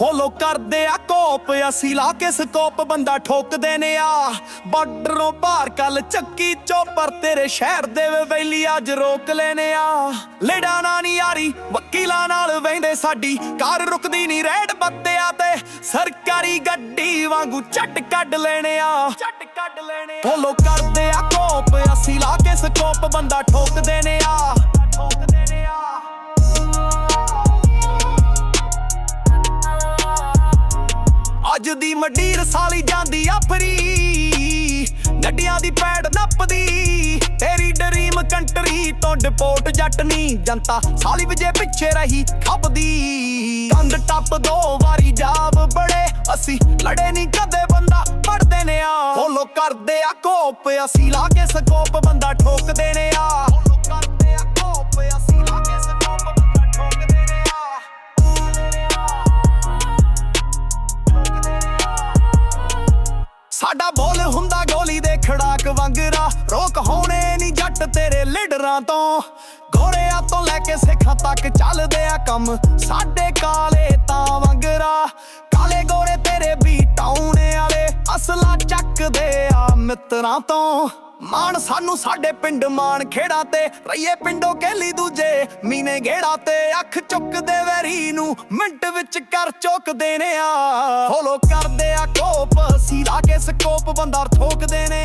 Follow ਕਰਦੇ ਆ ਕੋਪ, ਅਸੀਂ ਲਾ ਕੇ ਸਕੋਪ, ਬੰਦਾ ਠੋਕਦੇ ਨੇ ਆ। ਬਾਰਡਰੋਂ ਪਾਰ ਕੱਲ ਚੱਕੀ ਚੋਪਰ, ਤੇਰੇ ਸ਼ਹਿਰ ਦੇ ਵੈਲੀ ਅੱਜ ਰੋਕ ਲੈਨੇ ਆ। ਲੇਡਾ ਨਾ ਯਾਰੀ, ਵਕੀਲਾਂ ਨਾਲ ਵਹਿੰਦੇ ਸਾਡੀ ਕਾਰ ਰੁਕਦੀ ਨਹੀਂ ਰੈਡ ਬੱਤਿਆ ਤੇ। ਸਰਕਾਰੀ ਗੱਡੀ ਵਾਂਗੂ ਝੱਟ ਕੱਢ ਲੈਣੇ ਆ। ਝੱਟ ਕੱਢ ਲੈਣੇ ਫੋਲੋ ਕਰਦੇ ਆ ਕੋਪ, ਅਸੀਂ ਲਾ ਕੇ ਸਕੋਪ, ਬੰਦਾ ਠੋਕਦੇ ਨੇ ਆ। ਠੋਕਦੇ ਅੱਜ ਦੀ ਮਡੀਰ ਸਾਲੀ ਜਾਂਦੀ ਆ ਫਰੀ ਦੀ ਪੈੜ ਨੱਪਦੀ, ਤੇਰੀ ਡਰੀਮ ਕੰਟਰੀ ਤੋਂ ਡਿਪੋਰਟ ਜੱਟ ਨਹੀਂ ਜਨਤਾ ਸਾਲੀ ਵਜੇ ਪਿੱਛੇ ਰਹੀ ਖੱਬਦੀ ਕੰਧ ਟੱਪ ਦੋ ਵਾਰੀ ਜਾਬ ਬੜੇ, ਅਸੀਂ ਲੜੇ ਨਹੀਂ ਕਦੇ ਬੰਦਾ ਪੜਦੇ ਨੇ ਆ ਫੋਲੋ ਕਰਦੇ ਆ ਕੋਪ, ਅਸੀਂ ਲਾ ਕੇ ਸਕੋਪ, ਬੰਦਾ ਠੋਕਦੇ ਨੇ ਸਾਡਾ ਬੋਲ ਹੁੰਦਾ ਗੋਲੀ ਦੇ ਖੜਾਕ ਵਾਂਗਰਾ। ਰੋਕ ਹੋਣੇ ਨਹੀਂ ਜੱਟ ਤੇਰੇ ਲੀਡਰਾਂ ਤੋਂ। ਗੋਰਿਆਂ ਤੋਂ ਲੈ ਕੇ ਸਿੱਖਾਂ ਤੱਕ ਚੱਲਦੇ ਆ ਕੰਮ। ਸਾਡੇ ਕਾਲੇ ਤਾਂ ਵਾਂਗਰਾ। ਕਾਲੇ ਗੋਰੇ ਤੇਰੇ ਵੀ ਟਾਉਣੇ ਵਾਲੇ। ਅਸਲਾ ਚੱਕਦੇ ਆ ਮਿੱਤਰਾਂ ਤੋਂ। ਮਾਣ ਸਾਨੂੰ ਸਾਡੇ ਪਿੰਡ ਮਾਣ ਖੇੜਾ ਤੇ। ਰਈਏ ਪਿੰਡੋਂ ਕੇਲੀ ਦੂਜੇ ਮੀਨੇ ਗੇੜਾ ਤੇ। ਅੱਖ ਚੁੱਕਦੇ ਵੈਰੀ ਨੂੰ ਮਿੰਟ ਵਿੱਚ ਕਰ ਚੁੱਕਦੇ ਨੇ ਆ। ਫੋਲੋ ਕਰਦੇ ਆ ਕੋਪ ਸਕੋਪ ਬੰਦਾ ਠੋਕਦੇ ਨੇ